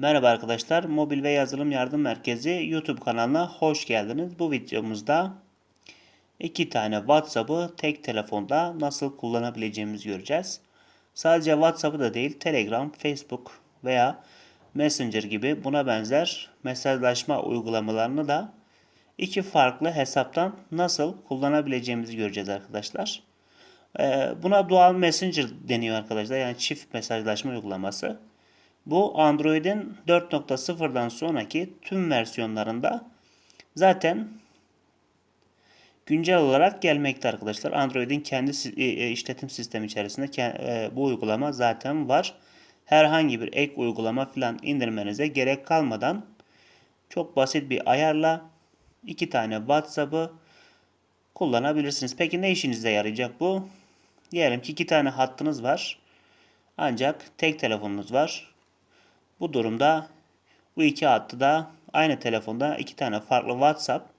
Merhaba arkadaşlar, Mobil ve Yazılım Yardım Merkezi YouTube kanalına hoş geldiniz. Bu videomuzda iki tane WhatsApp'ı tek telefonda nasıl kullanabileceğimizi göreceğiz. Sadece WhatsApp'ı da değil, Telegram, Facebook veya Messenger gibi buna benzer mesajlaşma uygulamalarını da iki farklı hesaptan nasıl kullanabileceğimizi göreceğiz arkadaşlar. Ee, Buna Dual Messenger deniyor arkadaşlar. Yani çift mesajlaşma uygulaması. Bu Android'in 4.0'dan sonraki tüm versiyonlarında zaten güncel olarak gelmekte arkadaşlar. Android'in kendi e, e, işletim sistemi içerisinde e, bu uygulama zaten var. Herhangi bir ek uygulama falan indirmenize gerek kalmadan çok basit bir ayarla iki tane WhatsApp'ı kullanabilirsiniz. Peki ne işinize yarayacak bu? Diyelim ki iki tane hattınız var. Ancak tek telefonunuz var. Bu durumda bu iki hattı da aynı telefonda iki tane farklı WhatsApp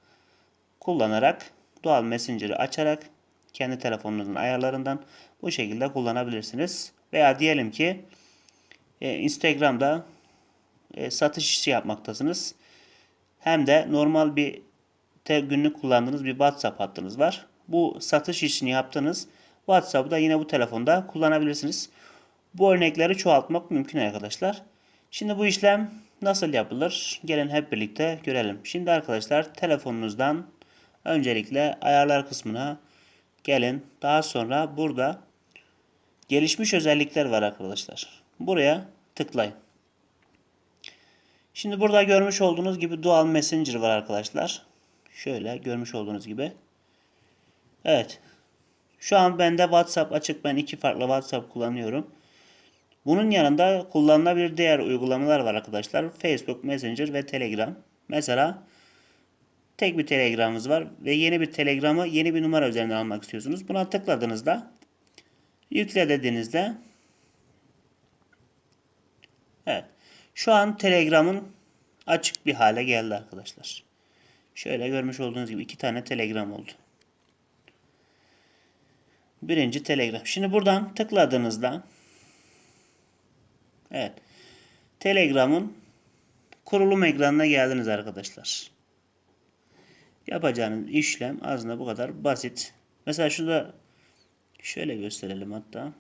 kullanarak Dual Messenger'ı açarak kendi telefonunuzun ayarlarından bu şekilde kullanabilirsiniz. Veya diyelim ki e, Instagram'da e, satış işi yapmaktasınız. Hem de normal bir günlük kullandığınız bir WhatsApp hattınız var. Bu satış işini yaptığınız WhatsApp'ı da yine bu telefonda kullanabilirsiniz. Bu örnekleri çoğaltmak mümkün arkadaşlar. Şimdi bu işlem nasıl yapılır? Gelin hep birlikte görelim. Şimdi arkadaşlar telefonunuzdan öncelikle ayarlar kısmına gelin. Daha sonra burada gelişmiş özellikler var arkadaşlar. Buraya tıklayın. Şimdi burada görmüş olduğunuz gibi Dual Messenger var arkadaşlar. Şöyle görmüş olduğunuz gibi. Evet. Şu an bende WhatsApp açık. Ben iki farklı WhatsApp kullanıyorum. Bunun yanında kullanılabilir diğer uygulamalar var arkadaşlar. Facebook, Messenger ve Telegram. Mesela tek bir Telegram'ımız var ve yeni bir Telegram'ı yeni bir numara üzerinden almak istiyorsunuz. Buna tıkladığınızda yükle dediğinizde Evet. Şu an Telegram'ın açık bir hale geldi arkadaşlar. Şöyle görmüş olduğunuz gibi iki tane Telegram oldu. Birinci Telegram. Şimdi buradan tıkladığınızda Evet. Telegram'ın kurulum ekranına geldiniz arkadaşlar. Yapacağınız işlem aslında bu kadar basit. Mesela şurada şöyle gösterelim hatta.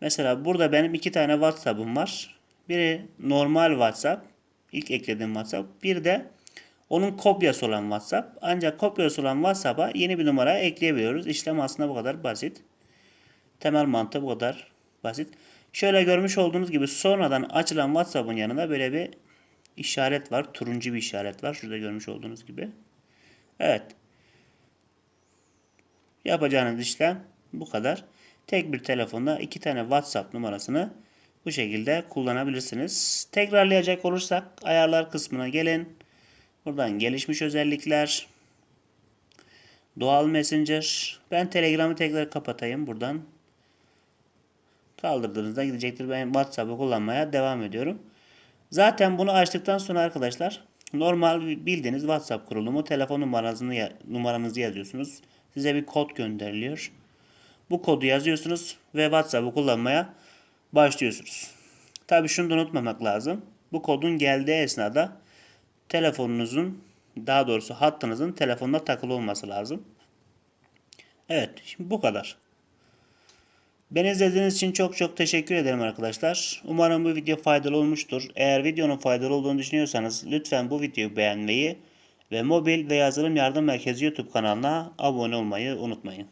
Mesela burada benim iki tane WhatsApp'ım var. Biri normal WhatsApp. ilk eklediğim WhatsApp. Bir de onun kopyası olan WhatsApp. Ancak kopyası olan WhatsApp'a yeni bir numara ekleyebiliyoruz. İşlem aslında bu kadar basit. Temel mantığı bu kadar basit. Şöyle görmüş olduğunuz gibi sonradan açılan WhatsApp'ın yanında böyle bir işaret var. Turuncu bir işaret var. Şurada görmüş olduğunuz gibi. Evet. Yapacağınız işlem bu kadar. Tek bir telefonda iki tane WhatsApp numarasını bu şekilde kullanabilirsiniz. Tekrarlayacak olursak ayarlar kısmına gelin. Buradan gelişmiş özellikler. Doğal Messenger. Ben Telegram'ı tekrar kapatayım buradan. Kaldırdığınızda gidecektir. Ben WhatsApp'ı kullanmaya devam ediyorum. Zaten bunu açtıktan sonra arkadaşlar normal bildiğiniz WhatsApp kurulumu telefon numarasını numaranızı yazıyorsunuz. Size bir kod gönderiliyor. Bu kodu yazıyorsunuz ve WhatsApp'ı kullanmaya başlıyorsunuz. Tabi şunu da unutmamak lazım. Bu kodun geldiği esnada telefonunuzun daha doğrusu hattınızın telefonda takılı olması lazım. Evet şimdi bu kadar. Beni izlediğiniz için çok çok teşekkür ederim arkadaşlar. Umarım bu video faydalı olmuştur. Eğer videonun faydalı olduğunu düşünüyorsanız lütfen bu videoyu beğenmeyi ve mobil ve yazılım yardım merkezi YouTube kanalına abone olmayı unutmayın.